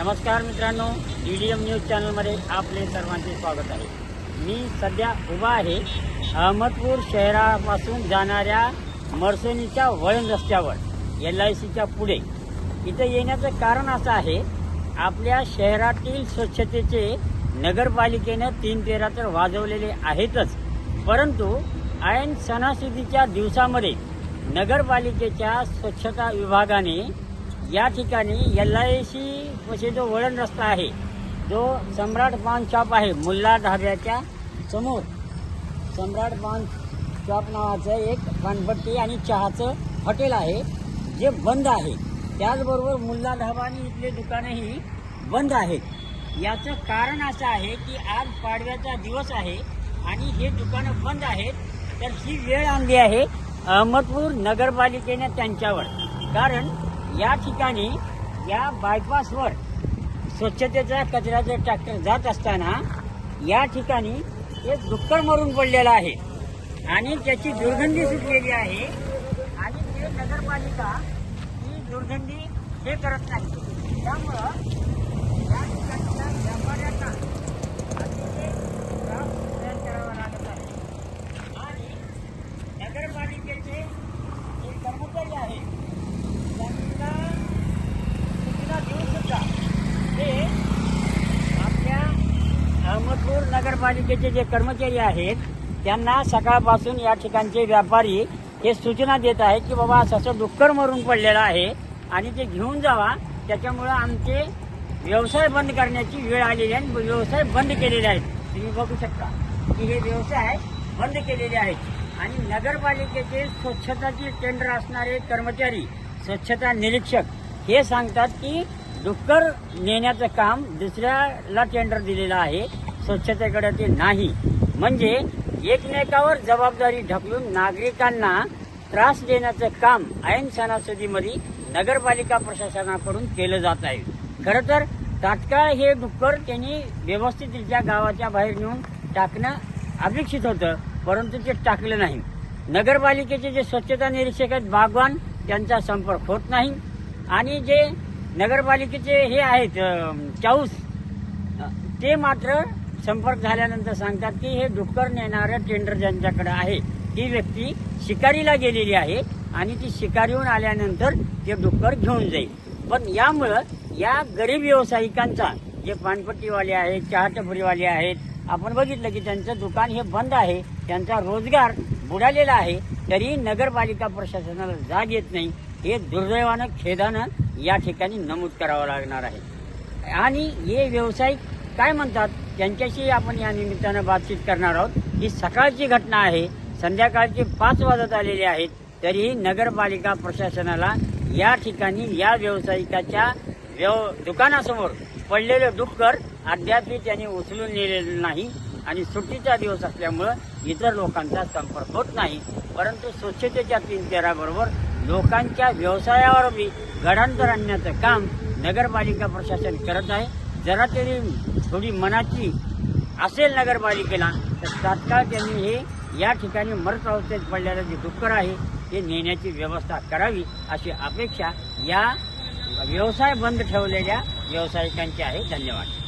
नमस्कार मित्रांनो D D M news चॅनलमध्ये आपले सर्वांचे स्वागत आहे. मी सध्या उभा आहे अहमदपूर शहरापासून जाणाऱ्या मर्सनीच्या वळण रस्त्यावर एल आय सीच्या पुढे. इथं येण्याचं कारण असं आहे आपल्या शहरातील स्वच्छतेचे नगरपालिकेनं तीन तेरा तर वाजवलेले आहेतच. परंतु ऐन सणासुदीच्या दिवसामध्ये नगरपालिकेच्या स्वच्छता विभागाने या ठिकाणी एल आय सी असे म्हणजे जो वळण रस्ता आहे जो सम्राट पान शॉप आहे मुल्ला ढाब्याच्या समोर. सम्राट पान शॉप नावाचं एक पानपट्टी आणि चहाचं हॉटेल आहे जे बंद आहे. त्याचबरोबर मुल्ला ढाबा आणि इथले दुकानंही बंद आहेत. याचं कारण असं आहे की आज पाडव्याचा दिवस आहे आणि हे दुकानं बंद आहेत तर ही वेळ आणली आहे अहमदपूर नगरपालिकेने त्यांच्यावर. कारण या ठिकाणी या बायपासवर स्वच्छतेचा कचऱ्याचा ट्रॅक्टर जात असताना या ठिकाणी एक डुक्कर मरून पडलेलं आहे. आणि त्याची दुर्गंधी सुटलेली आहे. आणि ते नगरपालिका ही दुर्गंधी हे करत नाही. त्यामुळं या ठिकाणच्या व्यापाऱ्यांना अतिशय त्रास सहन करावा लागत आहे आणि नगरपालिकेचे जे कर्मचारी आहेत त्यांना सूचना देऊन सुद्धा ते आपल्या अहमदपूर नगरपालिकेचे जे कर्मचारी आहेत त्यांना सकाळपासून या ठिकाणचे व्यापारी हे सूचना देत आहेत की बाबा असं डुक्कर मरून पडलेलं आहे आणि ते घेऊन जावा. त्याच्यामुळं आमचे व्यवसाय बंद करण्याची वेळ आलेली आहे आणि व्यवसाय बंद केलेले आहेत. तुम्ही बघू शकता की हे व्यवसाय बंद केलेले आहेत. आणि नगरपालिकेचे स्वच्छताची टेंडर असणारे कर्मचारी स्वच्छता निरीक्षक हे सांगतात की डुक्कर नेण्याचं काम दुसऱ्याला टेंडर दिलेलं आहे. स्वच्छतेकडे ते नाही. म्हणजे एकमेकावर जबाबदारी ढकलून नागरिकांना त्रास देण्याचं काम ऐन सणासुदीमध्ये नगरपालिका प्रशासनाकडून केलं जात आहे. खरं तर तात्काळ हे डुक्कर त्यांनी व्यवस्थितरित्या गावाच्या बाहेर नेऊन टाकणं अपेक्षित होतं परंतु ते टाकलं नाही. नगरपालिकेचे जे स्वच्छता निरीक्षक आहेत बागवान त्यांचा संपर्क होत नाही. आणि जे नगरपालिकेचे हे आहेत चाऊस ते मात्र संपर्क झाल्यानंतर सांगतात की हे डुक्कर नेणारं टेंडर ज्यांच्याकडे आहे ती व्यक्ती शिकारीला गेलेली आहे आणि ती शिकारीहून आल्यानंतर ते डुक्कर घेऊन जाईल. पण यामुळं या गरीब व्यावसायिकांचा जे पानपट्टीवाले आहेत चहाटपुरीवाले आहेत आपण बघितलं की त्यांचं दुकान हे बंद आहे त्यांचा रोजगार बुडालेला आहे तरी नगरपालिका प्रशासनाला जाग येत नाही. हे दुर्दैवानं खेदानं या ठिकाणी नमूद करावं लागणार आहे. आणि हे व्यावसायिक काय म्हणतात त्यांच्याशी आपण या निमित्तानं बातचीत करणार आहोत. ही सकाळची घटना आहे. संध्याकाळचे पाच वाजत आलेले आहेत. तरीही नगरपालिका प्रशासनाला या ठिकाणी या व्यावसायिकाच्या व्यव दुकानासमोर पडलेलं डुक्कर अद्यापही त्यांनी उचलून नेलेलं नाही आणि सुट्टीचा दिवस असल्यामुळं इतर लोकांचा संपर्क होत नाही. परंतु स्वच्छतेच्या तीन तेराबरोबर लोकांच्या व्यवसायावर बी गडांतर आणण्याचं काम नगरपालिका प्रशासन करत आहे. जरा तरी थोडी मनाची असेल नगरपालिकेला तर तात्काळ त्यांनी हे या ठिकाणी मृत अवस्थेत पडलेलं जे डुक्कर आहे ते नेण्याची व्यवस्था करावी अशी अपेक्षा या व्यवसाय बंद ठेवलेल्या व्यावसायिकांची आहे. धन्यवाद.